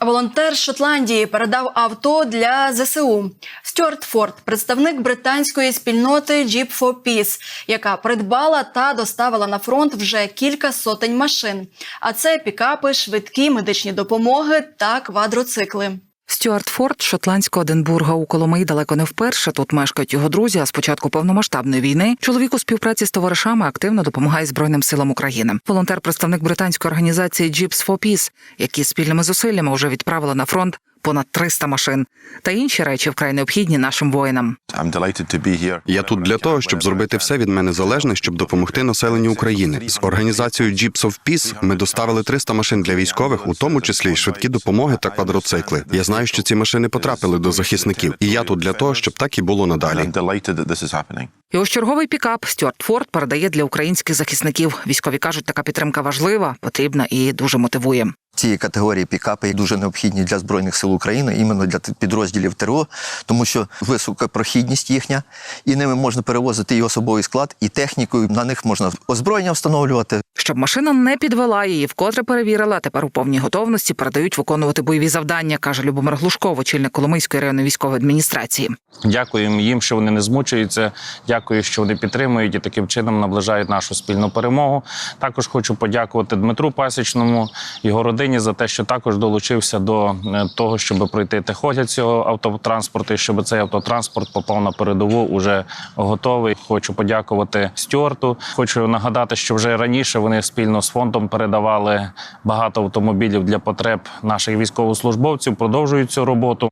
Волонтер Шотландії передав авто для ЗСУ. Стюарт Форд, представник британської спільноти Jeep for Peace, яка придбала та доставила на фронт вже кілька сотень машин. А це пікапи, швидкі медичні допомоги та квадроцикли. Стюарт Форд шотландського Денбурга у Коломиї далеко не вперше. Тут мешкають його друзі. А з початку повномасштабної війни чоловік у співпраці з товаришами активно допомагає Збройним силам України. Волонтер, представник британської організації Jeeps for Peace, які спільними зусиллями вже відправили на фронт понад 300 машин та інші речі вкрай необхідні нашим воїнам. Я тут для того, щоб зробити все від мене залежне, щоб допомогти населенню України. З організацією Jeeps of Peace ми доставили 300 машин для військових, у тому числі й швидкі допомоги та квадроцикли. Я знаю, що ці машини потрапили до захисників, і я тут для того, щоб так і було надалі. І ось черговий пікап Стюарт Форд передає для українських захисників. Військові кажуть, така підтримка важлива, потрібна і дуже мотивує. Цієї категорії пікапи дуже необхідні для збройних сил України, іменно для підрозділів ТРО, тому що висока прохідність їхня, і ними можна перевозити і особовий склад, і техніку. і На них можна озброєння встановлювати. Щоб машина не підвела її, вкотре перевірила. Тепер у повній готовності передають виконувати бойові завдання, каже Любомир Глушков, очільник Коломийської районної військової адміністрації. Дякуємо їм, що вони не змучуються. Дякую, що вони підтримують і таким чином наближають нашу спільну перемогу. Також хочу подякувати Дмитру Пасічному, його родині за те, що також долучився до е, того, щоб пройти техогляд цього автотранспорту, і щоб цей автотранспорт попав на передову уже готовий. Хочу подякувати Стюарту. Хочу нагадати, що вже раніше вони спільно з фондом передавали багато автомобілів для потреб наших військовослужбовців. Продовжують цю роботу.